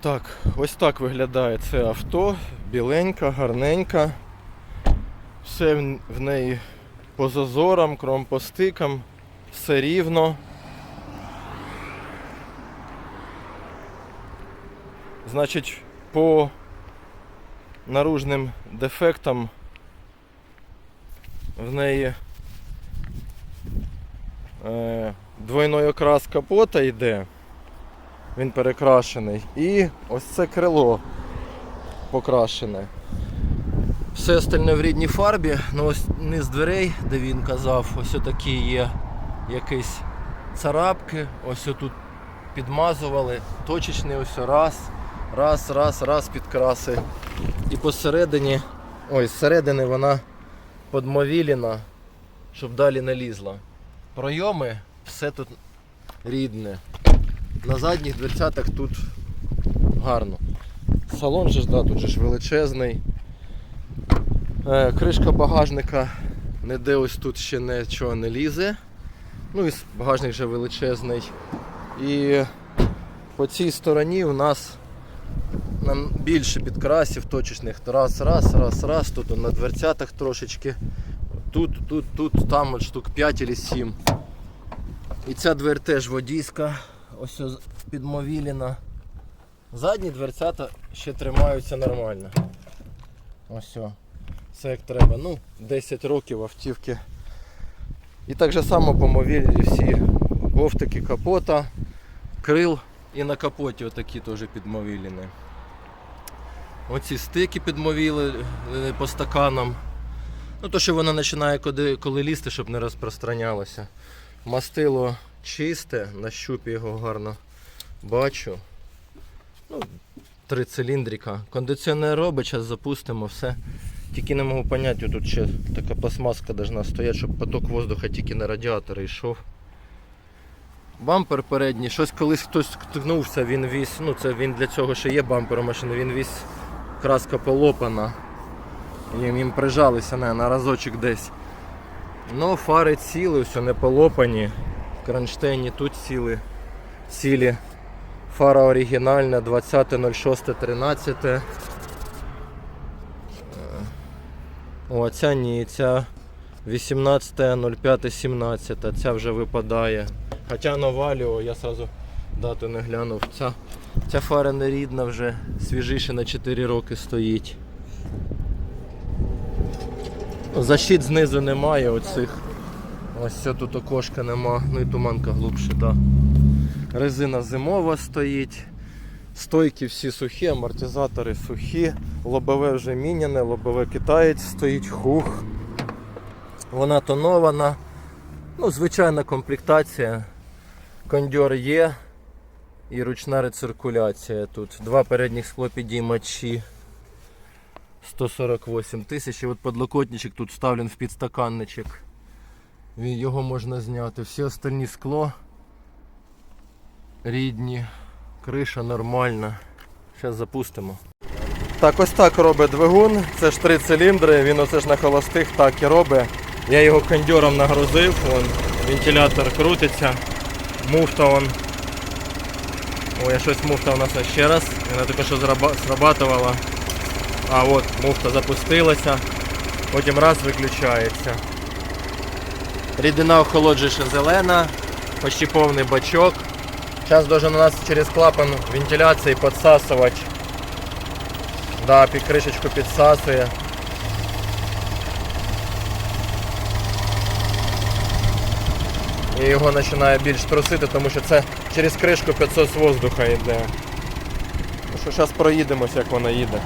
Так, ось так виглядає це авто. Біленька, гарненька. Все в- неї по зазорам, кром по стикам, все рівно. Значить, по наружним дефектам в неї е, двойной окрас капота йде. Він перекрашений. І ось це крило покрашене. Все остальне в рідній фарбі, ну ось низ дверей, де він казав, ось такі є якісь царапки, ось тут підмазували, точечний ось раз, раз, раз, раз підкраси. І посередині, ой, зсередини вона подмовілена, щоб далі не лізла. Пройоми, все тут рідне. На задніх дверцятах тут гарно. Салон же ж, да, тут же ж величезний. Е, кришка багажника ніде ось тут ще нічого не лізе. Ну і багажник вже величезний. І по цій стороні у нас нам більше підкрасів точечних. Раз, раз, раз, раз. Тут на дверцятах трошечки. Тут, тут, тут, там от штук 5 чи 7. І ця двері теж водійська, ось ось підмовіліна. Задні дверцята ще тримаються нормально. Ось. Все як треба. Ну, 10 років автівки. І так же само помовілі всі ковтики капота, крил і на капоті отакі теж підмовіліни. Оці стики підмовіли е, по стаканам. Ну, то, що воно починає коли, коли лізти, щоб не розпространялося. Мастило чисте, на щупі його гарно бачу. Ну, три циліндрика. Кондиціонер робить, зараз запустимо все. Тільки не можу зрозуміти, тут ще така пластмаска должна стояти, щоб поток воздуха тільки на радіатори йшов. Бампер передній, щось колись хтось ткнувся, він віз, ну це він для цього ще є бампер машини, він віз краска полопана. Їм, їм прижалися не, на разочок десь. Ну, фари ціли, все не полопані. Кронштейні тут ціли. Цілі. Фара оригінальна 20.06.13. Е, О, ця ні, ця 18.05.17. Ця вже випадає. Хоча на Валіо я сразу дату не глянув. Ця, ця фара не рідна вже, свіжіше на 4 роки стоїть. Защит знизу немає оцих. Ось все тут окошка нема, ну і туманка глубше. Да. Резина зимова стоїть. Стойки всі сухі, амортизатори сухі, лобове вже міняне, лобове китаєць стоїть, хух. Вона тонована. Ну, звичайна комплектація. Кондьор є і ручна рециркуляція тут. Два передніх склопідіймачі. 148 тисяч. І от подлокотничок тут вставлен в підстаканничок. Його можна зняти. Всі остальні скло рідні, криша нормальна. Зараз запустимо. Так, ось так робить двигун. Це ж три циліндри, він оце ж на холостих так і робить. Я його кондьором нагрузив, вон, вентилятор крутиться, муфта он. О, я щось муфта у нас ще раз. Вона тільки що срабатувала. А от муфта запустилася, потім раз виключається. Рідина охолоджуюча зелена, почти повний бачок. Зараз должен у нас через клапан вентиляції підсасувати. Да, під кришечку підсасує. І його починає більш трусити, тому що це через кришку 500 воздуха йде. Ну що, зараз проїдемось, як вона їде.